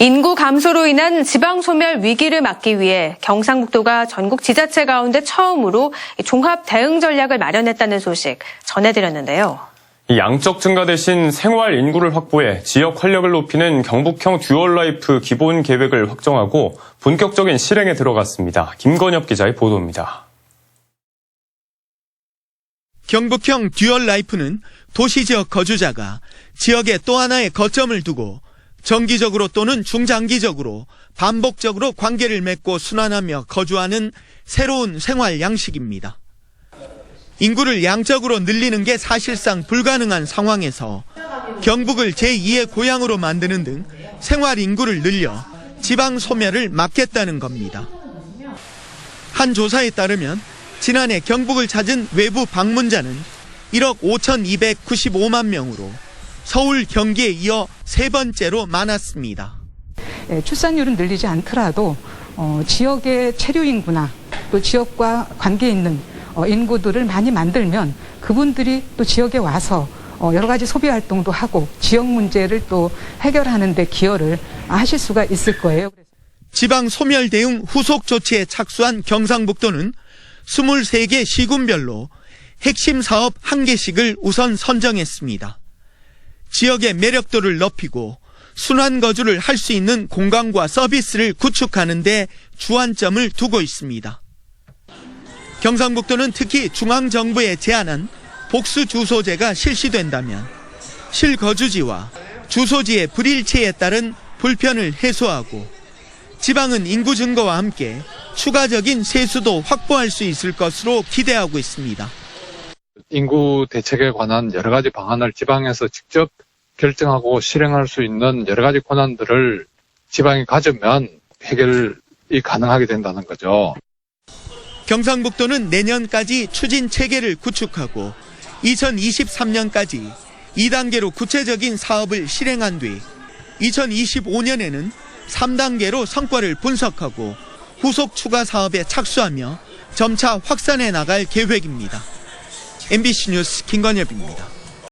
인구 감소로 인한 지방 소멸 위기를 막기 위해 경상북도가 전국 지자체 가운데 처음으로 종합 대응 전략을 마련했다는 소식 전해드렸는데요. 이 양적 증가 대신 생활 인구를 확보해 지역 활력을 높이는 경북형 듀얼 라이프 기본 계획을 확정하고 본격적인 실행에 들어갔습니다. 김건엽 기자의 보도입니다. 경북형 듀얼 라이프는 도시 지역 거주자가 지역에 또 하나의 거점을 두고 정기적으로 또는 중장기적으로 반복적으로 관계를 맺고 순환하며 거주하는 새로운 생활 양식입니다. 인구를 양적으로 늘리는 게 사실상 불가능한 상황에서 경북을 제2의 고향으로 만드는 등 생활 인구를 늘려 지방 소멸을 막겠다는 겁니다. 한 조사에 따르면 지난해 경북을 찾은 외부 방문자는 1억 5,295만 명으로 서울, 경기에 이어 세 번째로 많았습니다. 예, 출산율은 늘리지 않더라도 어, 지역의 체류 인구나 또 지역과 관계 있는 어, 인구들을 많이 만들면 그분들이 또 지역에 와서 어, 여러 가지 소비 활동도 하고 지역 문제를 또 해결하는 데 기여를 하실 수가 있을 거예요. 지방 소멸 대응 후속 조치에 착수한 경상북도는 23개 시군별로 핵심 사업 1개씩을 우선 선정했습니다. 지역의 매력도를 높이고 순환 거주를 할 수 있는 공간과 서비스를 구축하는 데 주안점을 두고 있습니다. 경상북도는 특히 중앙정부에 제안한 복수 주소제가 실시된다면 실거주지와 주소지의 불일치에 따른 불편을 해소하고 지방은 인구 증가와 함께 추가적인 세수도 확보할 수 있을 것으로 기대하고 있습니다. 인구 대책에 관한 여러 가지 방안을 지방에서 직접 결정하고 실행할 수 있는 여러 가지 권한들을 지방이 가지면 해결이 가능하게 된다는 거죠. 경상북도는 내년까지 추진 체계를 구축하고 2023년까지 2단계로 구체적인 사업을 실행한 뒤 2025년에는 3단계로 성과를 분석하고 후속 추가 사업에 착수하며 점차 확산해 나갈 계획입니다. MBC 뉴스 김건엽입니다.